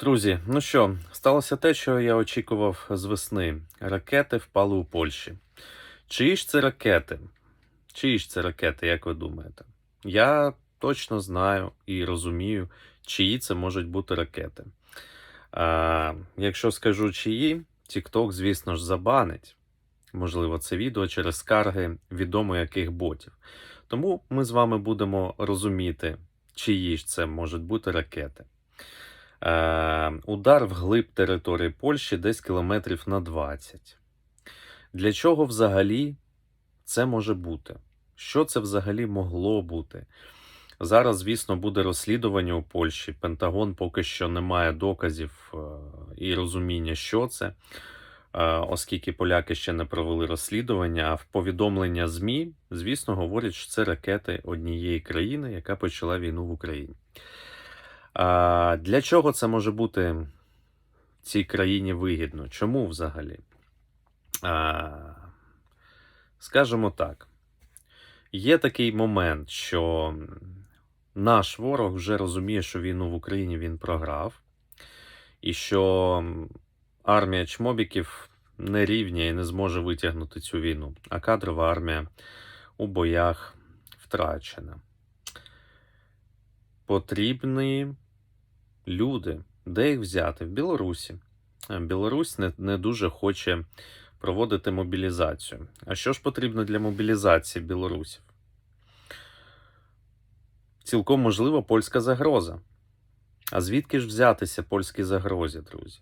Друзі, ну що, сталося те, що я очікував з весни. Ракети впали у Польщі. Чиї ж це ракети? Чиї ж це ракети, як ви думаєте? Я точно знаю і розумію, чиї це можуть бути ракети. А, якщо скажу чиї, TikTok, звісно ж, забанить. Можливо, це відео через скарги відомо яких ботів. Тому ми з вами будемо розуміти, чиї ж це можуть бути ракети. Е, удар вглиб території Польщі десь кілометрів на 20. Для чого взагалі це може бути? Що це взагалі могло бути? Зараз, звісно, буде розслідування у Польщі. Пентагон поки що не має доказів е, і розуміння, що це, е, оскільки поляки ще не провели розслідування. А в повідомлення ЗМІ, звісно, говорять, що це ракети однієї країни, яка почала війну в Україні. Для чого це може бути цій країні вигідно? Чому взагалі? Скажімо так, є такий момент, що наш ворог вже розуміє, що війну в Україні він програв, і що армія чмобіків не рівня і не зможе витягнути цю війну, а кадрова армія у боях втрачена. Потрібні люди. Де їх взяти? В Білорусі. Е, Білорусь не, не дуже хоче проводити мобілізацію. А що ж потрібно для мобілізації білорусів? Цілком можливо польська загроза. А звідки ж взятися польській загрозі, друзі?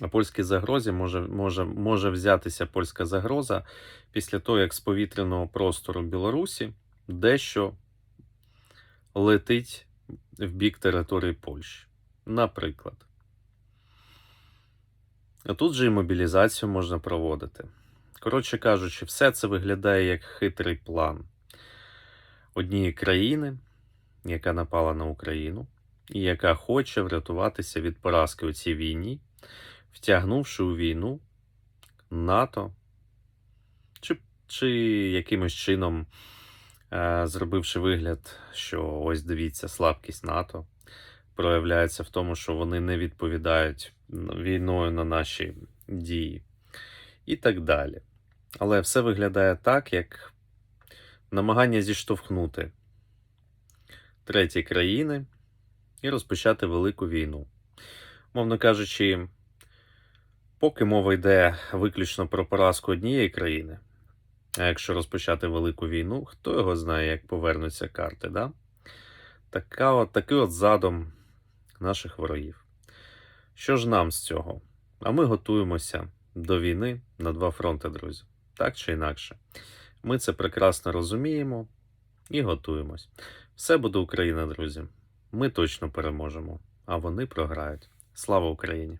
А польській загрозі може, може, може взятися польська загроза після того, як з повітряного простору Білорусі дещо летить в бік території Польщі. Наприклад. А тут же і мобілізацію можна проводити. Коротше кажучи, все це виглядає як хитрий план однієї країни, яка напала на Україну, і яка хоче врятуватися від поразки у цій війні, втягнувши у війну НАТО, чи, чи якимось чином зробивши вигляд, що ось дивіться, слабкість НАТО проявляється в тому, що вони не відповідають війною на наші дії, і так далі. Але все виглядає так, як намагання зіштовхнути треті країни і розпочати велику війну. Мовно кажучи, поки мова йде виключно про поразку однієї країни, а якщо розпочати велику війну, хто його знає, як повернуться карти, да? Така от, такий от задум наших ворогів. Що ж нам з цього? А ми готуємося до війни на два фронти, друзі. Так чи інакше. Ми це прекрасно розуміємо і готуємось. Все буде Україна, друзі. Ми точно переможемо, а вони програють. Слава Україні!